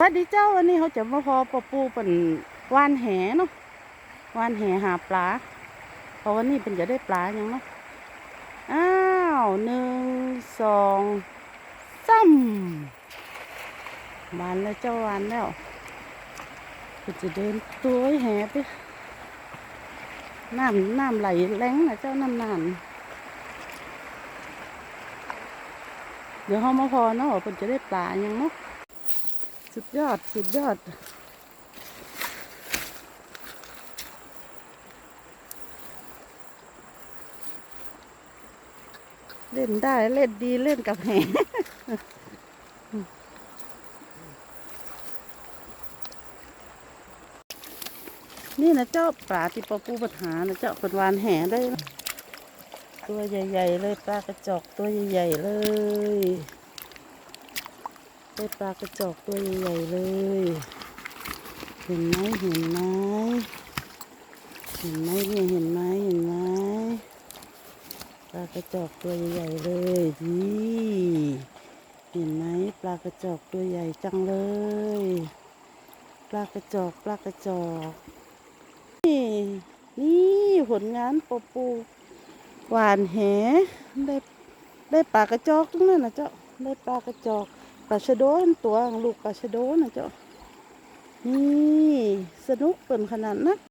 สวัสดีเจ้าวันนี้เขาจะมาพอปะปูเป็นวานแหเนาะวานแหหาปลาเพราะวันนี้เป็นจะได้ปลาอย่างเนาะอ้าวหนึ่งสองสามวานแล้วเจ้าวานแล้วก็จะเดินตัวแหไปน้ำน้ำไหลแรงนะเจ้าน้ำนานเดี๋ยวเขามาพอเนาะเป็นจะได้ปลาอย่างเนาะ สุดยอด สุดยอด เล่นได้เล่นดีเล่นกับแหนี่นะเจ้าปลาที่ปอปูปัญหานะเจ้าเป็นวานแห่ได้ ตัวใหญ่ ๆ เลยปลากระจอกตัวใหญ่ ๆ เลย ได้ปลากระจอกตัวใหญ่เลย เห็นไหมเห็นไหมเห็นไหมเนี่ยเห็นไหมเห็นไหมปลากระจอกตัวใหญ่เลยนี่เห็นไหมปลากระจอกตัวใหญ่จังเลย ปลากระจอกปลากระจอกนี่นี่ผลงานปอปูหวานแหได้ได้ปลากระจอกตรงนั้นนะเจ้าได้ปลากระจอก ปลาชะโดนตัวงลูกปลาชะโดนะเจ้านี่สนุกเปิ่นขนาดนัก